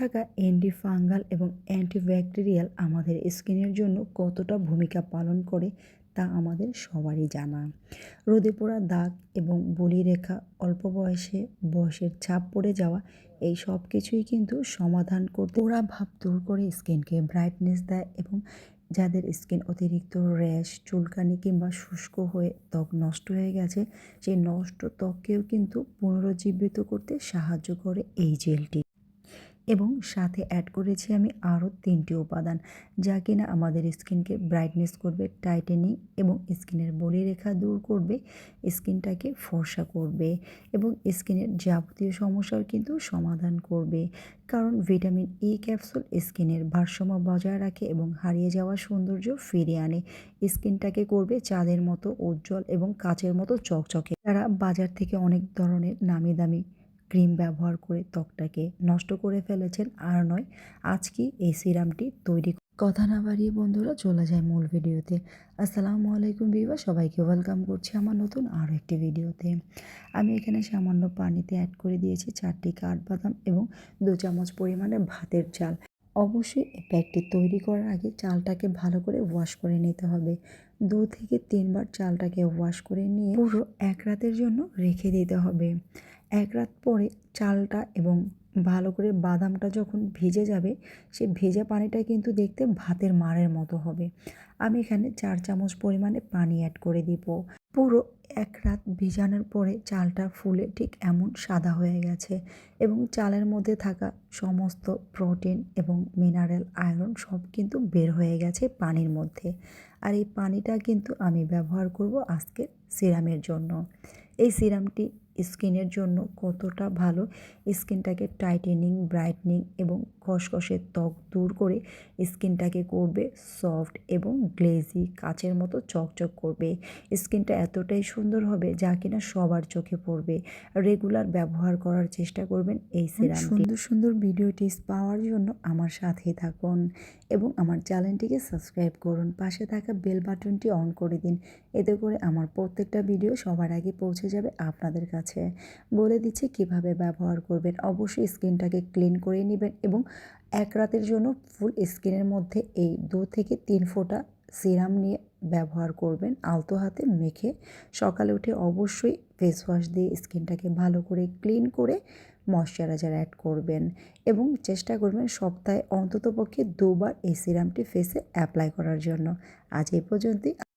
থাকা anti fungal এবং antibacterial আমাদের স্কিনের জন্য কতটা ভূমিকা পালন করে তা আমাদের সবারই জানা। রোদে পোড়া দাগ এবং বলিরেখা অল্প বয়সে বয়সের ছাপ পড়ে যাওয়া, এই সব কিছুই কিন্তু সমাধান করতে পোড়া ভাব দূর করে স্কিনকে ব্রাইটনেস দেয় এবং যাদের স্কিন অতিরিক্ত র্যাশ, চুলকানি কিংবা শুষ্ক হয়ে ত্বক নষ্ট হয়ে গেছে, সেই নষ্ট ত্বককেও কিন্তু পুনরুজ্জীবিত করতে সাহায্য করে এই জেলটি। এবং সাথে অ্যাড করেছি আমি আরও তিনটি উপাদান, যা কিনা আমাদের স্কিনকে ব্রাইটনেস করবে টাইটেনিং এবং স্কিনের বলি রেখা দূর করবে, স্কিনটাকে ফর্সা করবে এবং স্কিনের যাবতীয় সমস্যার কিন্তু সমাধান করবে। কারণ ভিটামিন ই ক্যাপসুল স্কিনের ভারসাম্য বজায় রাখে এবং হারিয়ে যাওয়া সৌন্দর্য ফিরিয়ে আনে। স্কিনটাকে করবে চাঁদের মতো উজ্জ্বল এবং কাচের মতো চকচকে। তারা বাজার থেকে অনেক ধরনের নামি দামি ক্রিম ব্যবহার করে ত্বকটাকে নষ্ট করে ফেলেছেন আর নয় আজকে এই সিরামটি তৈরি কথা না বাড়িয়ে বন্ধুরা চলে যায় মূল ভিডিওতে। আসসালামু আলাইকুম বিবা সবাইকে ওয়েলকাম করছি আমার নতুন আরও একটি ভিডিওতে। আমি এখানে সামান্য পানিতে অ্যাড করে দিয়েছি চারটি কাঠবাদাম এবং দু চামচ পরিমাণে ভাতের চাল। অবশ্যই এই প্যাকটি তৈরি করার আগে চালটাকে ভালো করে ওয়াশ করে নিতে হবে। দু থেকে তিনবার চালটাকে ওয়াশ করে নিয়ে পুরো এক রাতের জন্য রেখে দিতে হবে। এক রাত পরে চালটা এবং ভালো করে বাদামটা যখন ভেজে যাবে, সে ভেজা পানিটা কিন্তু দেখতে ভাতের মারের মতো হবে। আমি এখানে চার চামচ পরিমাণে পানি অ্যাড করে দিব। পুরো এক রাত ভিজানোর পরে চালটা ফুলে ঠিক এমন সাদা হয়ে গেছে এবং চালের মধ্যে থাকা সমস্ত প্রোটিন এবং মিনারেল আয়রন সব কিন্তু বের হয়ে গেছে পানির মধ্যে। আর এই পানিটা কিন্তু আমি ব্যবহার করব আজকে সিরামের জন্য। এই সিরামটি স্কিনের জন্য কতটা ভালো? স্কিনটাকে টাইটেনিং ব্রাইটনিং এবং খসখসে ত্বক দূর করে স্কিনটাকে করবে সফট এবং গ্লেজি কাচের মতো চকচক করবে। স্কিনটা এতটাই সুন্দর হবে যা কিনা সবার চোখে পড়বে। রেগুলার ব্যবহার করার চেষ্টা করবেন এই সিরাম সুন্দর সুন্দর ভিডিও টিপস পাওয়ার জন্য আমার সাথেই থাকুন এবং আমার চ্যানেলটিকে সাবস্ক্রাইব করুন। পাশে থাকা বেল বাটনটি অন করে দিন। এতে করে আমার প্রত্যেকটা ভিডিও সবার আগে পৌঁছে যাবে আপনাদের কাছে। বলে দিচ্ছি কীভাবে ব্যবহার করবেন। অবশ্যই স্কিনটাকে ক্লিন করে নেবেন এবং এক রাতের জন্য ফুল স্কিনের মধ্যে এই দু থেকে তিন ফোঁটা সিরাম নিয়ে ব্যবহার করবেন। আলতো হাতে মেখে সকালে উঠে অবশ্যই ফেস ওয়াশ দিয়ে স্কিনটাকে ভালো করে ক্লিন করে ময়শ্চারাইজার অ্যাড করবেন এবং চেষ্টা করবেন সপ্তাহে অন্ততপক্ষে দুবার এই সিরামটি ফেসে অ্যাপ্লাই করার জন্য। আজ এই পর্যন্তই।